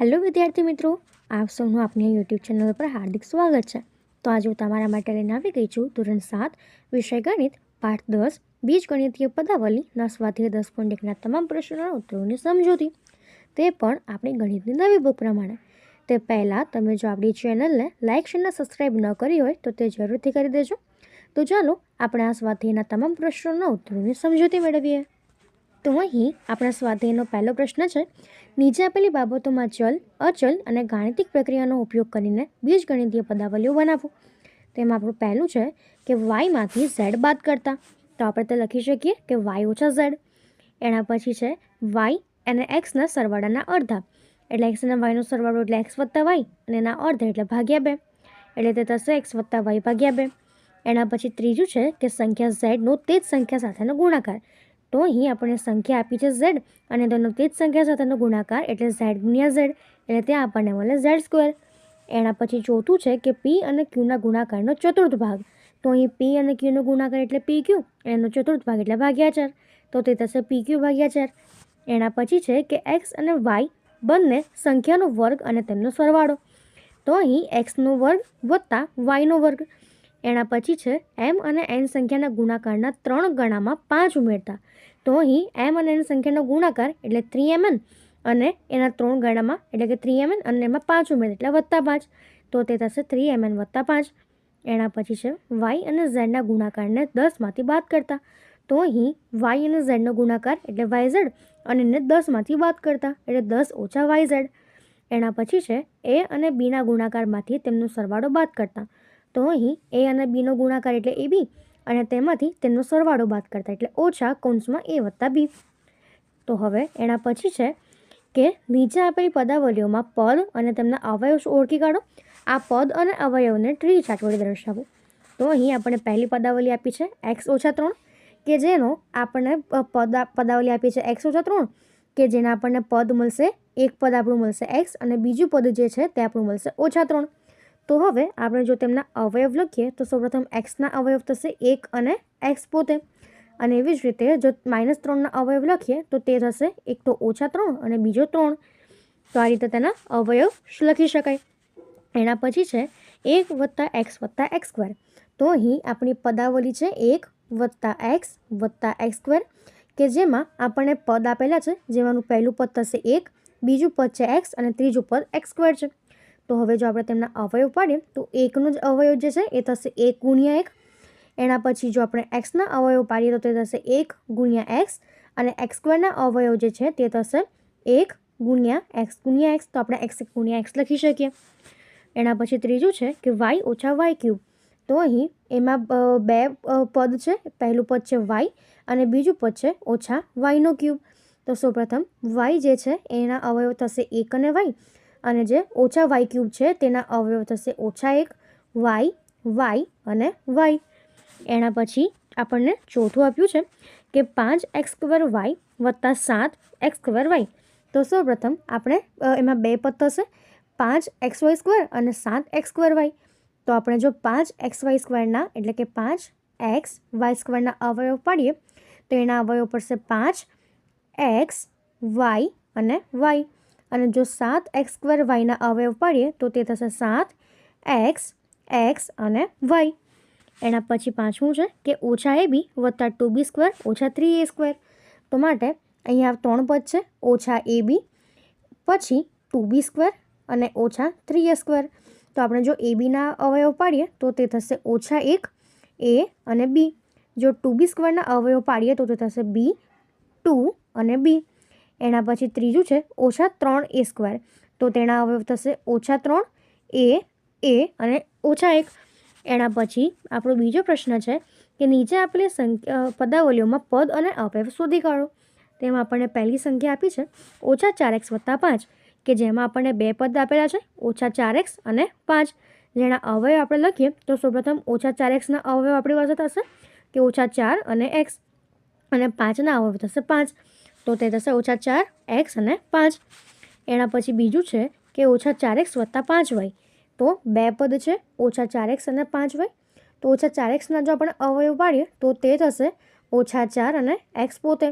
Hello વિદ્યાર્થી મિત્રો, આપ સૌનું આપની યુટ્યુબ ચેનલ પર હાર્દિક સ્વાગત છે. તો આજે હું તમારા માટે લઈને આવી ગઈ છું ધોરણ સાત, વિષય ગણિત, પાઠ દસ બીજ ગણિતીય પદાવલી ના દસ પોઈન્ટ એકના તમામ પ્રશ્નોના ઉત્તરોની સમજૂતી. તે પણ આપણી ગણિતની નવી બુક પ્રમાણે. તે પહેલાં તમે જો આપણી ચેનલને લાઇક શેર સબસ્ક્રાઈબ ન કરી હોય તો તે જરૂરથી કરી દેજો. તો ચાલો આપણે આ સ્વાધ્યાયના તમામ પ્રશ્નોના ઉત્તરોની સમજૂતી મેળવીએ. તો અહીં આપણા સ્વાધ્યાયનો પહેલો પ્રશ્ન છે. નીચે આપેલી બાબતોમાં ચલ, અચલ અને ગાણિતિક પ્રક્રિયાનો ઉપયોગ કરીને બીજગણિતીય પદાવલીઓ બનાવો. તેમાં આપણું પહેલું છે કે વાયમાંથી ઝેડ બાદ કરતા. તો આપણે તે લખી શકીએ કે વાય ઓછા ઝેડ એના પછી છે વાય અને એક્સના સરવાળાના અડધા. એટલે એક્સ અને વાયનો સરવાળો એટલે એક્સ વત્તા વાય અને એના અડધા એટલે ભાગ્યા બે. એટલે તે થશે એક્સ વત્તા વાય ભાગ્યા બે. એના પછી ત્રીજું છે કે સંખ્યા ઝેડનો તે જ સંખ્યા સાથેનો ગુણાકાર. તો અહીં આપણને સંખ્યા આપી છે ઝેડ અને તેનો તે જ સંખ્યા સાથેનો ગુણાકાર એટલે ઝેડ ગુણ્યા ઝેડ એટલે ત્યાં આપણને મળે ઝેડ સ્ક્વેર. એના પછી ચોથું છે કે પી અને ક્યુના ગુણાકારનો ચતુર્થ ભાગ. તો અહીં પી અને ક્યુનો ગુણાકાર એટલે પી ક્યુ એનો ચતુર્થ ભાગ એટલે ભાગ્યા ચાર તો તે થશે પી ક્યુ ભાગ્યા ચાર એના પછી છે કે એક્સ અને વાય બંને સંખ્યાનો વર્ગ અને તેમનો સરવાળો. તો અહીં એક્સનો વર્ગ વત્તા વાયનો વર્ગ. એના પછી છે, એમ અને એન સંખ્યાના ગુણાકારના ત્રણ ગણામાં પાંચ ઉમેરતા. તો અહીં એમ અને એન સંખ્યાનો ગુણાકાર એટલે થ્રી એમ એન અને એના ત્રણ ગણામાં એટલે કે થ્રી એમ એન અને એમાં પાંચ ઉમેર એટલે વત્તા પાંચ. તો તે થશે થ્રી એમ એન વત્તા પાંચ. એના પછી છે, વાય અને ઝેડના ગુણાકારને દસમાંથી બાદ કરતા. તો અહીં વાય અને ઝેડનો ગુણાકાર એટલે વાય ઝેડ અને એને દસમાંથી બાદ કરતા, એટલે દસ ઓછા વાય ઝેડ. એના પછી છે, એ અને બીના ગુણાકારમાંથી તેમનો સરવાળો બાદ કરતા. તો અહીં એ અને બીનો ગુણાકાર એટલે એ બી અને તેમાંથી તેમનો સરવાળો બાદ કરતા એટલે ઓછા કૌંસમાં એ વત્તા બી તો હવે એના પછી છે કે નીચે આપેલી પદાવલીઓમાં પદ અને તેમના અવયવ ઓળખી કાઢો. આ પદ અને અવયવને ટ્રી ચાર્ટ વડે દર્શાવો. તો અહીં આપણે પહેલી પદાવલી આપી છે એક્સ ઓછા ત્રણ, કે જેનો આપણને પદા, પદાવલી આપી છે એક્સ ઓછા ત્રણ, કે જેના આપણને પદ મળશે, એક પદ આપણું મળશે એક્સ અને બીજું પદ જે છે તે આપણું મળશે ઓછા ત્રણ. તો હવે આપણે જો તેમના અવયવ લખીએ, તો સૌપ્રથમ એક્સના અવયવ થશે એક અને એક્સ પોતે. અને એવી જ રીતે જો માઇનસ ત્રણના અવયવ લખીએ, તો તે થશે એક તો ઓછા ત્રણ અને બીજો ત્રણ. તો આ રીતે તેના અવયવ લખી શકાય. એના પછી છે એક વત્તા એક્સ વત્તા એક્સ સ્ક્વેર તો અહીં આપણી પદાવલી છે એક વત્તા એક્સ વત્તા એક્સ સ્ક્વેર કે જેમાં આપણને પદ આપેલા છે, જેમાંનું પહેલું પદ થશે એક, બીજું પદ છે એક્સ અને ત્રીજું પદ એક્સ સ્ક્વેર છે. તો હવે જો આપણે તેમના અવયવ પાડીએ, તો એકનો જ અવયવ જે છે એ થશે એક ગુણ્યા એક. એના પછી જો આપણે એક્સના અવયવ પાડીએ, તો તે થશે એક ગુણ્યા એક્સ અને એક્સ સ્ક્વેરના અવયવ જે છે તે થશે એક ગુણ્યા એક્સ ગુણ્યા એક્સ તો આપણે એક્સ ગુણ્યા એક્સ લખી શકીએ. એના પછી ત્રીજું છે કે વાય ઓછા વાય ક્યુબ તો અહીં એમાં બે પદ છે. પહેલું પદ છે વાય અને બીજું પદ છે ઓછા વાયનો ક્યુબ તો સૌપ્રથમ વાય જે છે એના અવયવ થશે એક અને વાય અને જે ઓછા વાય ક્યુબ છે, તેના અવયવ થશે ઓછા એક વાય વાય અને વાય એના પછી આપણને ચોથું આપ્યું છે કે પાંચ એક્સ સ્ક્વેર વાય વત્તા સાત એક્સ સ્ક્વેર વાય. તો સૌપ્રથમ આપણે એમાં બે પદ થશે, પાંચ એક્સ વાય સ્ક્વેર અને સાત એક્સ સ્ક્વેર વાય. તો આપણે જો પાંચ એક્સ વાય સ્ક્વેરના, એટલે કે પાંચ એક્સ વાય સ્ક્વેરના અવયવ પાડીએ, તો એના અવયવ પડશે પાંચ એક્સ વાય અને વાય અને જો સાત એક્સ સ્ક્વેર વાયના અવયવ પાડીએ, તો તે થશે સાત એક્સ એક્સ અને વાય. એના પછી પાંચમું છે કે ઓછા એ બી વત્તા ટુ બી સ્ક્વેર, ઓછા થ્રી એ સ્ક્વેર. તો માટે અહીંયા ત્રણ પદ છે, ઓછા એ બી, પછી ટુ બી સ્ક્વેર અને ઓછા થ્રી એ સ્ક્વેર. તો આપણે જો એ બીના અવયવ પાડીએ, તો તે થશે ઓછા એક, એ અને બી. જો ટુ બી સ્ક્વેરના અવયવ પાડીએ, તો તે થશે બી ટુ અને બી. એના પછી ત્રીજું છે ઓછા ત્રણ એ સ્ક્વેર. તો તેના અવયવ થશે ઓછા ત્રણ, એ એ અને ઓછા એક. એના પછી આપણો બીજો પ્રશ્ન છે કે નીચે આપેલી સંખ્યા પદાવલીઓમાં પદ અને અવયવ શોધી કાઢો. તેમાં આપણને પહેલી સંખ્યા આપી છે ઓછા ચાર એક્સ વત્તા પાંચ, કે જેમાં આપણને બે પદ આપેલા છે ઓછા ચાર એક્સ અને પાંચ. જેના અવયવ આપણે લખીએ તો સૌપ્રથમ ઓછા ચાર એક્સના અવયવ આપણી પાસે થશે કે ઓછા ચાર અને એક્સ અને પાંચના અવયવ થશે પાંચ. તો તે થશે ઓછા ચાર એક્સ અને પાંચ. એના પછી બીજું છે કે ઓછા ચાર એક્સ વત્તા પાંચ વાય તો બે પદ છે, ઓછા ચાર એક્સ અને પાંચ વાય તો ઓછા ચાર એક્સના જો આપણે અવયવ પાડીએ, તો તે થશે ઓછા ચાર અને એક્સ પોતે.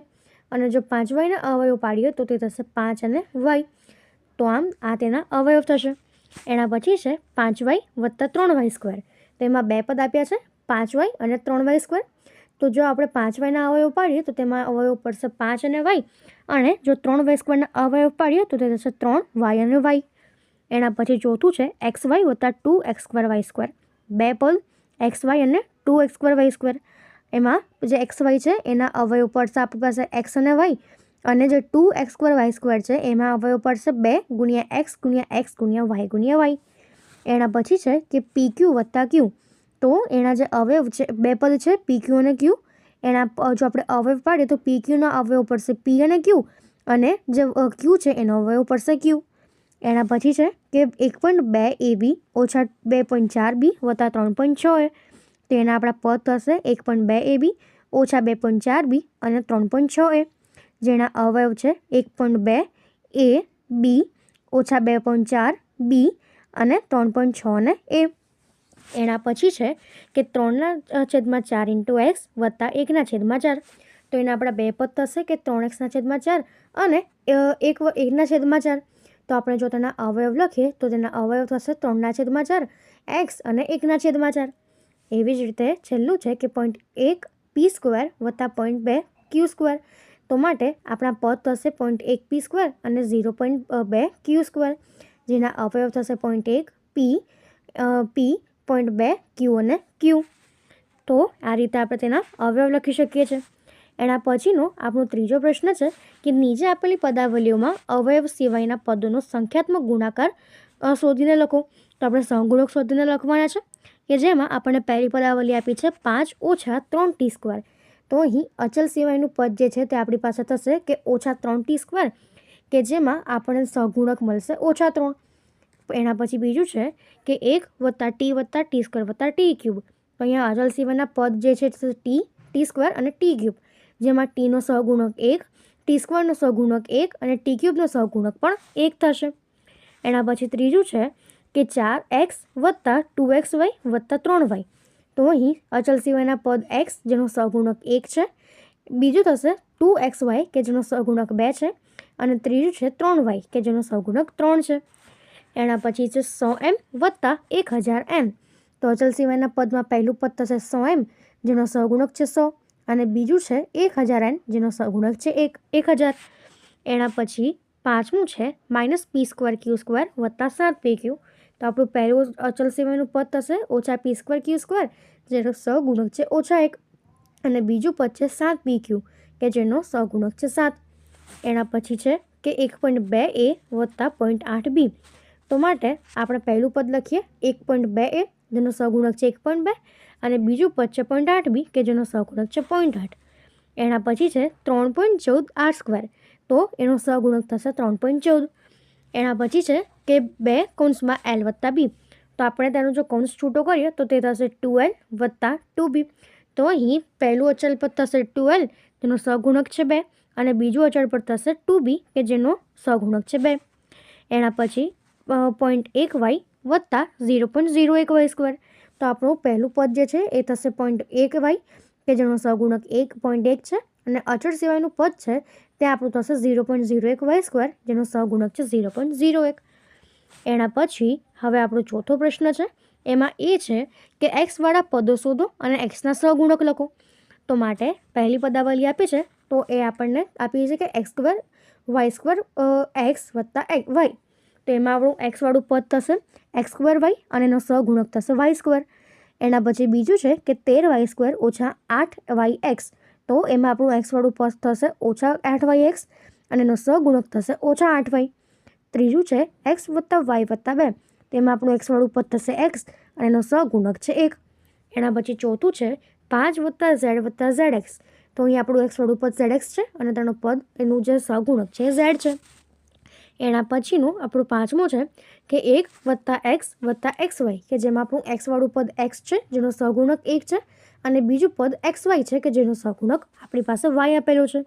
અને જો પાંચ વાયના અવયવ પાડીએ, તો તે થશે પાંચ અને વાય. તો આમ આ તેના અવયવ થશે. એના પછી છે પાંચ વાય વત્તા ત્રણ વાય સ્ક્વેર. તો એમાં બે પદ આપ્યા છે, પાંચ વાય અને ત્રણ વાય સ્ક્વેર. તો જો આપણે પાંચ વાયના અવયવ પાડીએ, તો તેમાં અવયવ પડશે પાંચ અને વાય. અને જો ત્રણ વાય સ્ક્વેરના અવયવ પાડીએ, તો તે થશે ત્રણ વાય અને વાય. એના પછી ચોથું છે એક્સ વાય વત્તા two X square Y square. બે પદ, એક્સ વાય અને two X square Y square. એમાં જે એક્સ વાય છે, એના અવયવ પડશે આપણી પાસે એક્સ અને વાય. અને જે two X square Y square છે, એમાં અવયવ પડશે બે ગુણ્યા એક્સ ગુણ્યા એક્સ ગુણ્યા વાય ગુણ્યા વાય. એના પછી છે કે પી ક્યુ વત્તા ક્યુ. તો એના જે અવયવ છે, બે પદ છે પી ક્યુ અને ક્યુ એના જો આપણે અવયવ પાડીએ તો પી ક્યુના અવયવ પડશે પી અને ક્યુ અને જે ક્યુ છે એનો અવયવ પડશે ક્યુ એના પછી છે કે એક પોઈન્ટ બે એ બી ઓછા બે પોઈન્ટ ચાર બી વત્તા ત્રણ પોઈન્ટ છ એ તો એના આપણા પદ થશે એક પોઈન્ટ બે એ બી ઓછા બે પોઈન્ટ ચાર બી અને ત્રણ પોઈન્ટ છ એ જેના અવયવ છે એક પોઈન્ટ બે એ બી ઓછા બે પોઈન્ટ ચાર બી અને ત્રણ પોઈન્ટ છ ને એ એના પછી છે કે ત્રણના છેદમાં ચાર ઇન્ટુ એક્સ વત્તા એકના છેદમાં ચાર. તો એના આપણા બે પદ થશે કે ત્રણ એક્સના છેદમાં ચાર અને એક એકના છેદમાં ચાર. તો આપણે જો તેના અવયવ લખીએ તો તેના અવયવ થશે ત્રણના છેદમાં ચાર, એક્સ અને એકના છેદમાં ચાર. એવી જ રીતે છેલ્લું છે કે પોઈન્ટ એક પી સ્ક્વેર વત્તા પોઈન્ટ બે ક્યુ સ્ક્વેર. તો માટે આપણા પદ થશે પોઈન્ટ એક પી સ્ક્વેર અને ઝીરો પોઈન્ટ બે ક્યુ સ્ક્વેર. જેના અવયવ થશે પોઈન્ટ એક પી પી પોઈન્ટ બે, ક્યુ અને ક્યુ. તો આ રીતે આપણે તેના અવયવ લખી શકીએ છીએ. એના પછીનો આપણો ત્રીજો પ્રશ્ન છે કે નીચે આપેલી પદાવલીઓમાં અવયવ સિવાયના પદોનો સંખ્યાત્મક ગુણાકાર શોધીને લખો. તો આપણે સંગુણક શોધીને લખવાના છે કે જેમાં આપણને પહેલી પદાવલી આપી છે પાંચ ઓછા ત્રણ ટી સ્ક્વેર. તો અહીં અચલ સિવાયનું પદ જે છે તે આપણી પાસે થશે કે ઓછા ત્રણ ટી સ્ક્વેર, કે જેમાં આપણને સહગુણક મળશે ઓછા ત્રણ. એના પછી બીજું છે કે એક વત્તા ટી વત્તા ટી સ્ક્વેર વત્તા ટી ક્યુબ. તો અહીંયા અચલ સિવાયના પદ જે છે ટી ટી સ્ક્વેર અને ટી ક્યુબ. જેમાં ટીનો સહગુણક એક, ટી સ્ક્વેરનો સહગુણક એક અને ટી ક્યુબનો સહગુણક પણ એક થશે. એના પછી ત્રીજું છે કે ચાર એક્સ વત્તા ટુ એક્સ વાય વત્તા ત્રણ વાય. તો અહીં અચલ સિવાયના પદ એક્સ, જેનો સહગુણક એક છે. બીજું થશે ટુ એક્સ વાય, કે જેનો સહગુણક બે છે. અને ત્રીજું છે ત્રણ વાય, કે જેનો સહગુણક ત્રણ છે. એના પછી છે સો એમ વત્તા એક હજાર એમ તો અચલ સિવાયના પદમાં પહેલું પદ થશે સો એમ, જેનો સહગુણક છે સો. અને બીજું છે એક હજાર એન, જેનો સહગુણક છે એક એક હજાર. એના પછી પાંચમું છે minus P square Q square વત્તા સાત પી ક્યુ. તો આપણું પહેલું અચલ સિવાયનું પદ થશે ઓછા પી સ્ક્વેર ક્યુ સ્ક્વેર, જેનો સહગુણક છે ઓછા એક. અને બીજું પદ છે સાત પી ક્યુ, કે જેનો સહગુણક છે સાત. એના પછી છે કે એક પોઈન્ટ બે એ વત્તા પોઈન્ટ આઠ બી. તો માટે આપણે પહેલું પદ લખીએ એક પોઈન્ટ બે એ, જેનો સહગુણક છે એક પોઈન્ટ બે, અને બીજું પદ છે પોઈન્ટ આઠ બી, કે જેનો સહગુણક છે પોઈન્ટ આઠ. એના પછી છે ત્રણ પોઈન્ટ ચૌદ આર સ્ક્વેર, તો એનો સહગુણક થશે ત્રણ પોઈન્ટ ચૌદ. એના પછી છે કે બે કૌંસમાં એલ વત્તા બી, તો આપણે તેનો જો કૌંસ છૂટો કરીએ, તો તે થશે ટુ એલ વત્તા ટુ બી. તો અહીં પહેલું અચલ પદ થશે ટુ એલ, જેનો સહગુણક છે બે, અને બીજું અચળ પદ થશે ટુ બી, કે જેનો સહગુણક છે બે. એના પછી પોઈન્ટ એક વાય વત્તા ઝીરો પોઈન્ટ ઝીરો એક વાય સ્ક્વેર. તો આપણું પહેલું પદ જે છે એ થશે પોઈન્ટ એક વાય, કે જેનો સગુણક એક પોઈન્ટ એક છે. અને અચળ સિવાયનું પદ છે તે આપણું થશે ઝીરો પોઈન્ટ ઝીરો એક વાય સ્ક્વેર, જેનો સગુણક છે ઝીરો પોઈન્ટ ઝીરો એક. એના પછી હવે આપણો ચોથો પ્રશ્ન છે. એમાં એ છે કે એક્સવાળા પદો શોધો અને એક્સના સગુણક લખો. તો માટે પહેલી પદાવલી આપી છે, તો એ આપણને આપી છે કે X square Y square X વત્તા એક વાય તો એમાં આપણું એક્સવાળું પદ થશે એક્સ સ્ક્વેર વાય અને એનો સહગુણક થશે વાય સ્ક્વેર એના પછી બીજું છે કે તેર વાય સ્ક્વેર ઓછા આઠ વાય એક્સ તો એમાં આપણું એક્સવાળું પદ થશે ઓછા આઠ વાય એક્સ અને એનો સહગુણક થશે ઓછા આઠ વાય ત્રીજું છે એક્સ વત્તા વાય વત્તા બે. એમાં આપણું એક્સવાળું પદ થશે એક્સ અને એનો સહગુણક છે એક. એના પછી ચોથું છે પાંચ વત્તા ઝેડ વત્તા ઝેડ એક્સ તો અહીં આપણું એક્સવાળું પદ ઝેડ એક્સ છે અને તેનો પદ એનું જે સહગુણક છે ઝેડ છે. એના પછીનું આપણું પાંચમું છે કે એક વત્તા એક્સ વત્તા એક્સ વાય કે જેમાં આપણું એક્સવાળું પદ એક્સ છે, જેનો સહગુણક એક છે, અને બીજું પદ એક્સ વાય છે, કે જેનો સહગુણક આપણી પાસે વાય આપેલો છે.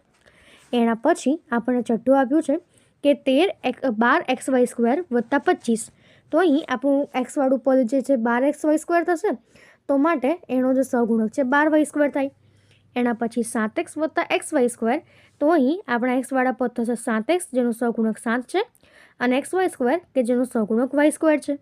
એના પછી આપણને છઠ્ઠું આપ્યું છે કે તેર એક બાર એક્સ વાય સ્ક્વેર વત્તા પચીસ. તો અહીં આપણું એક્સવાળું પદ જે છે બાર એક્સ વાય સ્ક્વેર થશે, તો માટે એનો જે સહગુણક છે બાર વાય સ્ક્વેર થાય. એના પછી સાત એક્સ વત્તા એક્સ વાય સ્ક્વેર. તો અહીં આપણા એક્સવાળા પદ થશે સાત એક્સ, જેનો સહગુણક સાત છે. અને એક્સ વાય સ્ક્વેર, કે જેનો સહગુણક વાય સ્ક્વેર છે.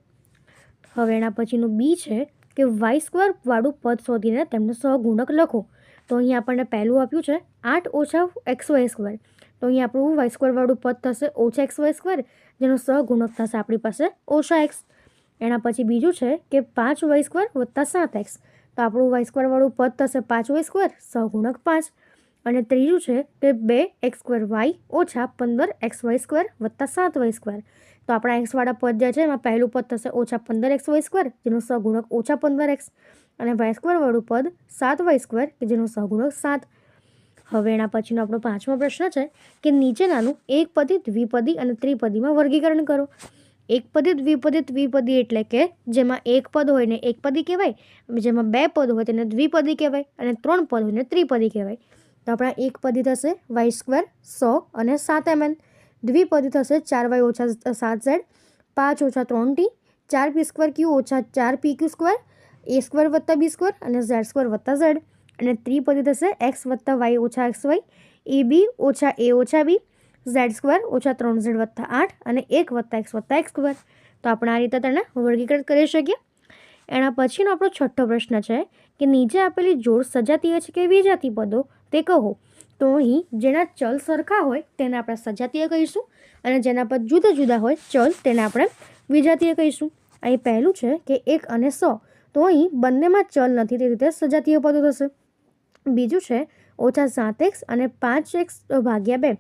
હવે એના પછીનું બી છે, કે વાય સ્ક્વેર વાળું પદ શોધીને તેમનો સહગુણક લખો. તો અહીં આપણને પહેલું આપ્યું છે, આઠ ઓછા એક્સ વાય સ્ક્વેર. તો અહીં આપણું વાય સ્ક્વેરવાળું પદ થશે ઓછા એક્સ વાય સ્ક્વેર, જેનો સહગુણક થશે આપણી પાસે ઓછા એક્સ. એના પછી બીજું છે, કે પાંચ વાય સ્ક્વેર વત્તા સાત એક્સ. તો આપણું વાય સ્ક્વેરવાળું પદ થશે પાંચ વાય સ્ક્વેર સહગુણક પાંચ. અને ત્રીજું છે કે બે એક્સ સ્ક્વેર વાય ઓછા પંદર એક્સ વાય સ્ક્વેર વત્તા સાત વાય સ્ક્વેર તો આપણા એક્સવાળા પદ જે છે એમાં પહેલું પદ થશે ઓછા પંદર એક્સ વાય સ્ક્વેર જેનો સહગુણક ઓછા પંદર એક્સ અને વાય સ્ક્વેરવાળું પદ સાત વાય સ્ક્વેર કે જેનો સહગુણક સાત. હવે એના પછીનો આપણો પાંચમો પ્રશ્ન છે કે નીચેનાનું એકપદી દ્વિપદી અને ત્રિપદીમાં વર્ગીકરણ કરો. એકપદી દ્વિપદી દ્વિપદી એટલે કે જેમાં એક પદ હોય ને એકપદી કહેવાય, જેમાં બે પદ હોય તેને દ્વિપદી કહેવાય અને ત્રણ પદ હોય ને ત્રિપદી કહેવાય. તો આપણા એક પદી થશે વાય સ્ક્વેર સો અને સાત એમ એન. દ્વિપદી થશે ચાર વાય ઓછા સાત ઝેડ, પાંચ ઓછા ત્રણ ટી, ચાર પી સ્ક્વેર ક્યુ ઓછા ચાર P Q square, A square વત્તા બી સ્ક્વેર અને ઝેડ સ્ક્વેર વત્તા ઝેડ. અને ત્રિપદી થશે એક્સ વત્તા વાય ઓછા એક્સ વાય, એ બી ઓછા એ ઓછા બી. ઝેડ સ્ક્વેર ઓછા ત્રણ ઝેડ વત્તા આઠ અને એક વત્તા એક્સ વત્તા એક્સ સ્ક્વેર. તો આપણે આ રીતે તેને વર્ગીકૃત કરી શકીએ. એના પછીનો આપણો છઠ્ઠો પ્રશ્ન છે કે નીચે આપેલી જોડ સજાતીય છે કે વિજાતી પદો? તે કહો. તો અહીં જેના ચલ સરખા હોય તેને આપણે સજાતીય કહીશું અને જેના પદ જુદા જુદા હોય ચલ તેને આપણે વિજાતીય કહીશું. અહીં પહેલું છે કે એક અને સો. તો અહીં બંનેમાં ચલ નથી તે રીતે સજાતીય પદો થશે. બીજું છે ઓછા સાત એક્સ અને પાંચ એક્સ ભાગ્યા બે.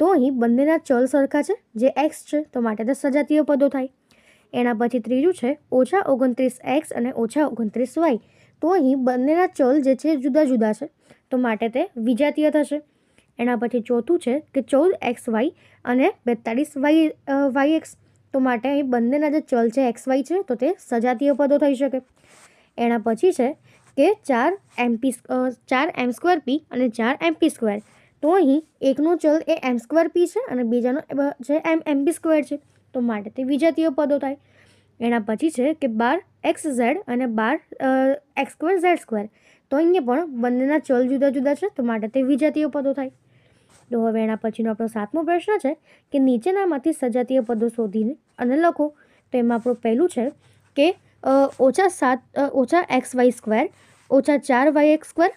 તો અહીં બંનેના ચલ સરખા છે, જે એક્સ છે, તો માટે તે સજાતીય પદો થાય. એના પછી ત્રીજું છે, ઓછા ઓગણત્રીસ એક્સ અને ઓછા ઓગણત્રીસ વાય તો અહીં બંનેના ચલ જે છે, જુદા જુદા છે, તો માટે તે વિજાતીય થશે. એના પછી ચોથું છે કે ચૌદ એક્સ વાય અને બેતાળીસ વાય વાય એક્સ તો માટે અહીં બંનેના જે ચલ છે એક્સ વાય છે, તો તે સજાતીય પદો થઈ શકે. એના પછી છે કે ચાર એમપી ચાર એમ સ્ક્વેર પી અને ચાર એમપી સ્ક્વેર તો અહીં એકનો ચલ એ એમ સ્ક્વેર પી છે અને બીજાનો છે એમ એમપી સ્ક્વેર છે. તો માટે તે વિજાતીય પદો થાય. એના પછી છે કે બાર એક્સ ઝેડ અને બાર એક્સ સ્ક્વેર ઝેડ સ્ક્વેર તો અહીંયા પણ બંનેના ચલ જુદા જુદા છે, તો માટે તે વિજાતીય પદો થાય. તો હવે એના પછીનો આપણો સાતમો પ્રશ્ન છે કે નીચેનામાંથી સજાતીય પદો શોધીને અને લખો. તો એમાં આપણું પહેલું છે કે ઓછા સાત ઓછા એક્સ વાય સ્ક્વેર ઓછા ચાર વાય એક્સ સ્ક્વેર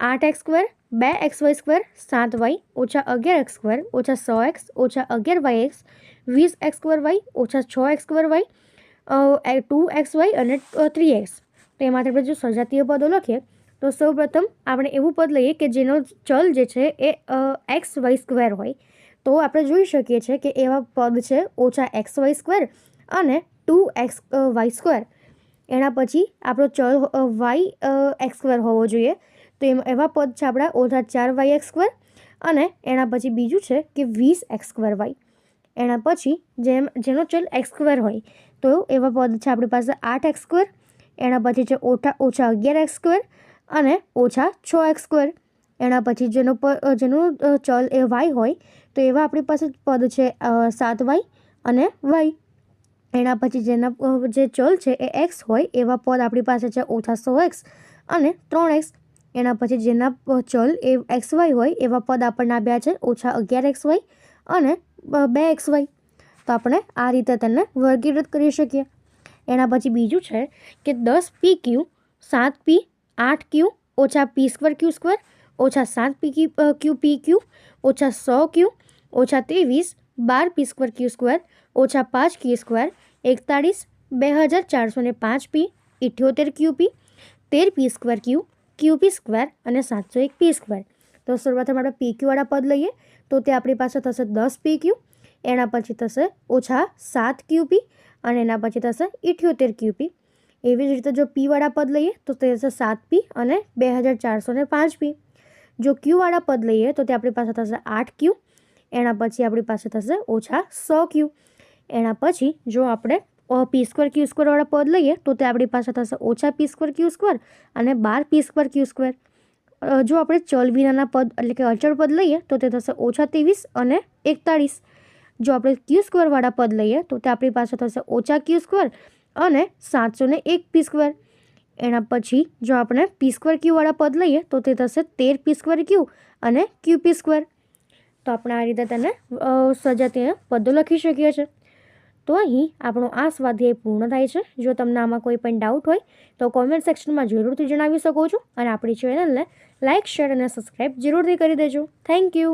આઠ એક્સ સ્ક્વેર બે એક્સ વાય સ્ક્વેર, સાત વાય ઓછા અગિયાર એક્સ સ્ક્વેર, ઓછા સો એક્સ, ઓછા અગિયાર વાય એક્સ, વીસ એક્સ સ્ક્વેર વાય, ઓછા છ X square Y two X Y અને થ્રી એક્સ. તો એમાંથી આપણે જો સજાતીય પદો લખીએ, તો સૌપ્રથમ આપણે એવું પદ લઈએ કે જેનો ચલ જે છે એ એક્સ વાય સ્ક્વેર હોય. તો આપણે જોઈ શકીએ છીએ કે એવા પદ છે ઓછા એક્સ વાય સ્ક્વેર અને ટુ એક્સ વાય સ્ક્વેર. એના પછી આપણો ચલ વાય એક્સ સ્ક્વેર હોવો જોઈએ. તો એમ એવા પદ છે આપણા ઓછા ચાર વાય એક્સ સ્ક્વેર અને એના પછી બીજું છે કે વીસ એક્સ સ્ક્વેર વાય. એના પછી જેમ જેનો ચલ એક્સ સ્ક્વેર હોય, તો એવા પદ છે આપણી પાસે આઠ એક્સ સ્ક્વેર, એના પછી છે ઓછા ઓછા અગિયાર એક્સ સ્ક્વેર અને ઓછા છ એક્સ સ્ક્વેર. એના પછી જેનો જેનું ચલ એ વાય હોય, તો એવા આપણી પાસે પદ છે સાત વાય અને વાય. એના પછી જેના જે ચલ છે એ એક્સ હોય, એવા પદ આપણી પાસે છે ઓછા સો એક્સ અને ત્રણ એક્સ. એના પછી જેના ચલ એ એક્સ વાય હોય, એવા પદ આપણને આપ્યા છે, ઓછા અગિયાર એક્સ વાય અને બે એક્સ વાય. તો આપણે આ રીતે તેને વર્ગીકૃત કરી શકીએ. એના પછી બીજું છે કે દસ પી ક્યુ સાત પી આઠ ક્યુ ઓછા પી સ્ક્વેર ક્યુ સ્ક્વેર ઓછા સાત પી ક્યુ પી ક્યુ ઓછા સો ક્યુ ઓછા ત્રેવીસ, બાર પી સ્ક્વેર ક્યુ સ્ક્વેર ઓછા પાંચ ક્યુ સ્ક્વેર એકતાળીસ, બે હજાર ચારસો પાંચ પી ઇઠ્યોતેર ક્યુ પી તેર P square Q Q P square અને સાતસો એક પી સ્ક્વેર. તો શરૂઆતમાં આપણે પી ક્યુવાળા પદ લઈએ, તો તે આપણી પાસે થશે દસ પી ક્યુ, એના પછી થશે ઓછા સાત ક્યુપી અને એના પછી થશે ઇઠ્યોતેર ક્યુપી એવી જ રીતે જો પીવાળા પદ લઈએ, તો તે થશે સાત પી અને બે હજાર ચારસો ને પાંચ પી. જો ક્યુવાળા પદ લઈએ, તો તે આપણી પાસે થશે આઠ ક્યુ, એના પછી આપણી પાસે થશે ઓછા સો ક્યુ. એના પછી જો આપણે પી સ્ક્વેર ક્યુ સ્ક્વેરવાળા પદ લઈએ તો તે આપણી પાસે થશે ઓછા પી સ્ક્વેર ક્યુ સ્ક્વેર અને બાર પી સ્ક્વેર ક્યુ સ્ક્વેર જો આપણે ચલ વિનાના પદ એટલે કે અચળ પદ લઈએ તો તે થશે ઓછા ત્રેવીસ અને એકતાળીસ. જો આપણે ક્યુ સ્ક્વેરવાળા પદ લઈએ તો તે આપણી પાસે થશે ઓછા ક્યુ સ્ક્વેર અને સાતસો ને એક પી સ્ક્વેર એના પછી જો આપણે પી સ્ક્વેર ક્યુવાળા પદ લઈએ તો તે થશે તેર પી સ્ક્વેર ક્યુ અને ક્યુ પી સ્ક્વેર તો આપણે આ રીતે તેને સજાતીય પદો લખી શકીએ છીએ. તો અહીં આપણો આ સ્વાધ્યાય પૂર્ણ થાય છે. જો તમને આમાં કોઈ પણ ડાઉટ હોય, તો કોમેન્ટ સેક્શનમાં જરૂરથી જણાવી શકો છો. અને આપણી ચેનલને લાઇક શેર અને સબસ્ક્રાઈબ જરૂરથી કરી દેજો. Thank you